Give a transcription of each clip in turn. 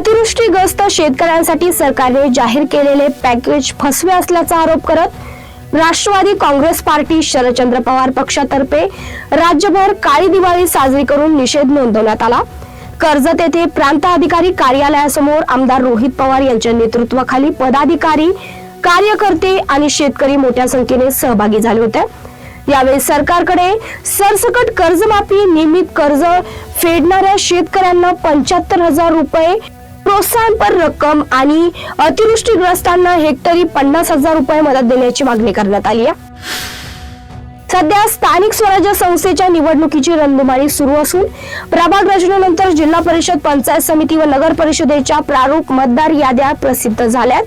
अतिवृष्टीग्रस्त शेतकऱ्यांसाठी सरकारने जाहीर केलेले पॅकेज फसवे असल्याचा आरोप करत राष्ट्रवादी काँग्रेस पार्टी शरदचंद्र पवार पक्षातर्फे राज्यभर काळी दिवाळी साजरी करून निषेध नोंदवण्यात आला. कर्जत येथे प्रांत अधिकारी कार्यालयासमोर आमदार रोहित पवार यांच्या नेतृत्वाखाली पदाधिकारी कार्यकर्ते आणि शेतकरी मोठ्या संख्येने सहभागी झाले होते. यावेळी सरकारकडे सरसकट कर्जमाफी नियमित कर्ज फेडणाऱ्या शेतकऱ्यांना पंच्याहत्तर हजार रुपये प्रोत्साहनपर रक्कम आणि अतिवृष्टीग्रस्तांना हेक्टरी पन्नास हजार रुपये मदत देण्याची मागणी करण्यात आली आहे. सध्या स्थानिक स्वराज्य संस्थेच्या निवडणुकीची रणधुमाळी सुरू असून प्रभाग रचनेनंतर जिल्हा परिषद पंचायत समिती व नगर परिषदेच्या प्रारूप मतदार याद्या प्रसिद्ध झाल्यात.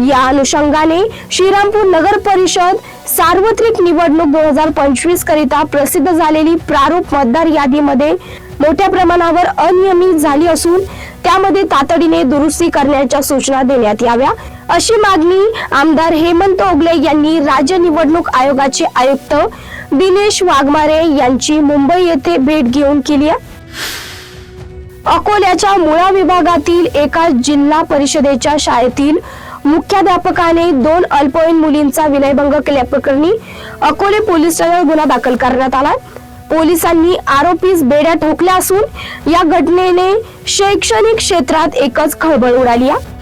या अनुषंगाने श्रीरामपूर नगर परिषद सार्वत्रिक निवडणूक दोन हजार पंचवीस करिता प्रसिद्ध झालेली प्रारूप मतदार यादीमध्ये मोठ्या प्रमाणावर अनियमित झाली असून त्यामध्ये तातडीने दुरुस्ती करण्याच्या सूचना देण्यात याव्या. अशी मागणी आमदार हेमंत ओगले यांनी राज्य निवडणूक आयोगाचे आयुक्त दिनेश वाघमारे यांची मुंबई येथे भेट घेऊन केली आहे. अकोल्याच्या मुळा विभागातील एका जिल्हा परिषदेच्या शाळेतील मुख्याध्यापकाने दोन अल्पवयीन मुलींचा विनयभंग केल्याप्रकरणी अकोले पोलीस ठाण्यात गुन्हा दाखल करण्यात आला पोलिसांनी आरोपीस बेड्या ठोकल्या असून या घटनेने शैक्षणिक क्षेत्रात एकच खळबळ उडाली आहे.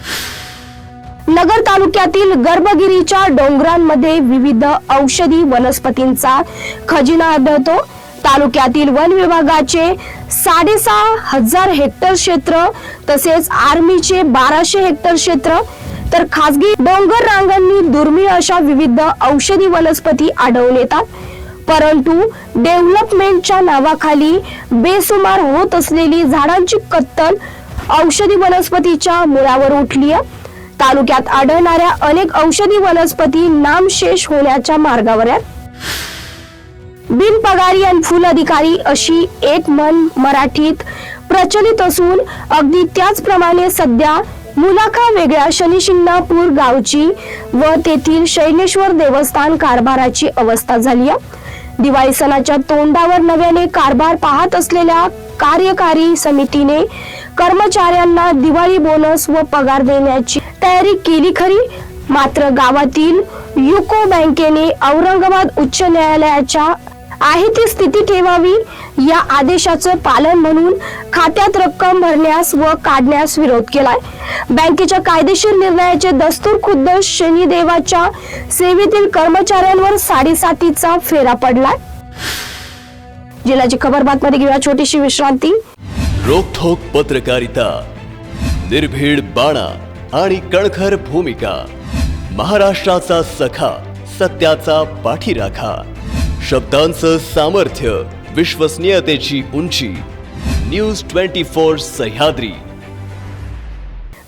नगर तालुक्यातील गर्भगिरीच्या डोंगरांमध्ये विविध औषधी वनस्पतींचा खजिना आढळतो. तालुक्यातील वन विभागाचे साडेसहा हजार हेक्टर क्षेत्र तसेच आर्मीचे बाराशे हेक्टर क्षेत्र तर खासगी डोंगर रांगांनी दुर्मिळ अशा विविध औषधी वनस्पती आढळून येतात. परंतु डेव्हलपमेंटच्या नावाखाली बेसुमार होत असलेली झाडांची कत्तल औषधी वनस्पतीच्या मुळावर उठली आहे. तालुक्यात आढळणाऱ्या अनेक औषधी वनस्पती नामशेष होण्याच्या मार्गावर आहेत. बिनपगारी आणि फुल अधिकारी अशी एक मन मराठीत प्रचलित असून अगदी त्याचप्रमाणे सध्या मुलाखा वेगळ्या शनिशिंगणापूर गावची व तेथील शैलेश्वर देवस्थान कारभाराची अवस्था झाली आहे. दिवाळी सणाच्या तोंडावर नव्याने कारभार पाहत असलेल्या कार्यकारी समितीने कर्मचाऱ्यांना दिवाळी बोनस व पगार देण्याची तयारी केली खरी. मात्र गावातील युको बँकेने औरंगाबाद उच्च न्यायालयाच्या आहे ती स्थिती ठेवावी? या आदेशाचं पालन म्हणून खात्यात रक्कम भरण्यास व काढण्यास विरोध केलाय. बँकेच्या कायदेशीर निर्णयाचे दस्तूर खुद्द शनिदेवाच्या सेवेतील कर्मचाऱ्यांवर साडेसातीचा फेरा पडलाय. जिल्ह्याची खबर बातमध्ये घेऊया छोटीशी विश्रांती. रोखोक पत्रकारिता निर्भीड बाणा आणि कणखर भूमिका महाराष्ट्राचा सखा सत्याचा पाठीराखा. शब्दांचं सामर्थ्य विश्वसनीयतेची उंची. News twenty four Sahyadri.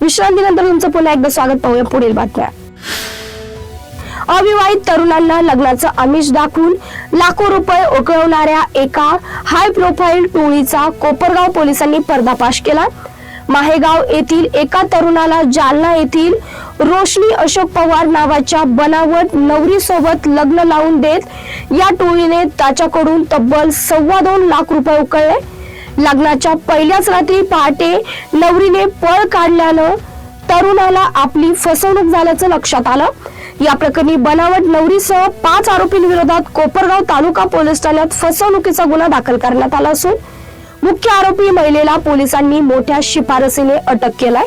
विश्रांतीनंतर तुमचं पुन्हा एकदा स्वागत पाहूया पुढील बातम्या. अविवाहित तरुणांना लग्नाचं आमिष दाखवून लाखो रुपये उकळवणाऱ्या एका हाय प्रोफाईल टोळीचा कोपरगाव पोलिसांनी पर्दाफाश केला. माहेगाव येथील एका तरुणाला जालना येथील रोशनी अशोक पवार नावाच्या बनावट नवरीसोबत लग्न लावून देत या टोळीने त्याच्याकडून तब्बल सव्वा दोन लाख रुपये उकळले. लग्नाच्या पहिल्याच रात्री पहाटे नवरीने पळ काढल्यानं तरुणाला आपली फसवणूक झाल्याचं लक्षात आलं. या प्रकरणी बनावट नवरीसह पाच आरोपींविरोधात कोपरगाव तालुका पोलीस ठाण्यात फसवणुकीचा गुन्हा दाखल करण्यात आला असून मुख्य आरोपी महिलेला पोलिसांनी मोठ्या शिफारसीने अटक केलाय.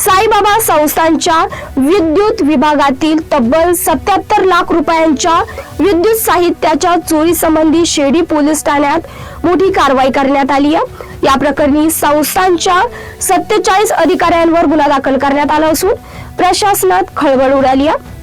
साईबाबा संस्थांच्या विद्युत विभागातील तब्बल सत्याहत्तर लाख रुपयांच्या विद्युत साहित्याच्या चोरी संबंधी शेडी पोलीस ठाण्यात मोठी कारवाई करण्यात आली आहे. या प्रकरणी संस्थांच्या सत्तेचाळीस अधिकाऱ्यांवर गुन्हा दाखल करण्यात आला असून प्रशासनात खळबळ उडाली आहे.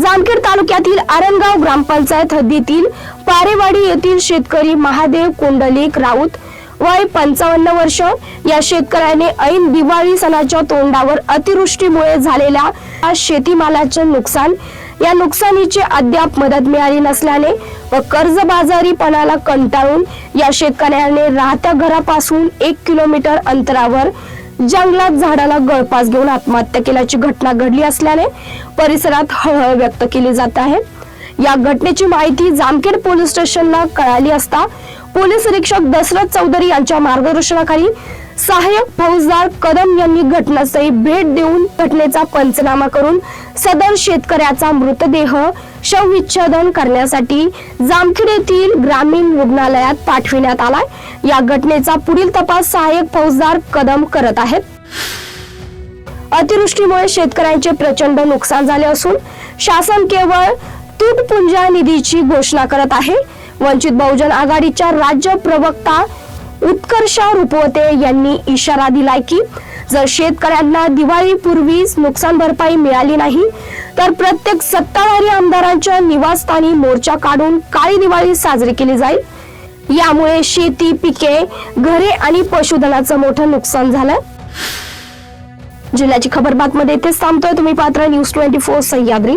जामखेड तालुक्यातील आरणगाव ग्रामपंचायत हद्दीतील पारेवाडी येथील शेतकरी महादेव कोंडलेक राऊत वय पंचावन्न वर्ष. या शेतकऱ्याने ऐन दिवाळी सणाच्या तोंडावर अतिवृष्टीमुळे झालेल्या शेतीमालाचे नुकसान. या नुकसानीची अद्याप मदत मिळाली नसल्याने व कर्जबाजारीपणाला कंटाळून या शेतकऱ्याने राहत्या घरापासून एक किलोमीटर अंतरावर जंगलात झाडाला गळपास घेऊन आत्महत्या केल्याची घटना घडली असल्याने परिसरात हळहळ व्यक्त केली जात आहे. या घटनेची माहिती जामखेड पोलीस स्टेशनला कळाली असता पोलीस निरीक्षक दशरथ चौधरी यांच्या मार्गदर्शनाखाली सहाय्यक फौजदार कदम यांनी घटनास्थळी भेट देऊन घटनेचा पंचनामा करून सदर शेतकऱ्याचा मृतदेह शवविच्छेदन करण्यासाठी जामखेड येथील ग्रामीण रुग्णालयात पाठविण्यात आलाय. या घटनेचा पुढील तपास सहाय्यक फौजदार कदम करत आहेत. अतिवृष्टीमुळे शेतकऱ्यांचे प्रचंड नुकसान झाले असून शासन केवळ तुटपुंजा निधीची घोषणा करत आहे. वंचित बहुजन आघाडीच्या राज्य प्रवक्ता उत्कर्ष रुपवते यांनी इशारा दिलाय की जर शेतकऱ्यांना दिवाळीपूर्वीच नुकसान भरपाई मिळाली नाही तर प्रत्येक सत्ताधारी आमदारांच्या निवासस्थानी मोर्चा काढून काळी दिवाळी साजरी केली जाईल. यामुळे शेती पिके घरे आणि पशुधनाचं मोठं नुकसान झालं. जिल्ह्याची खबर बातमध्ये इथेच थांबतोय. तुम्ही पात्र न्यूज ट्वेंटी फोर सह्याद्री.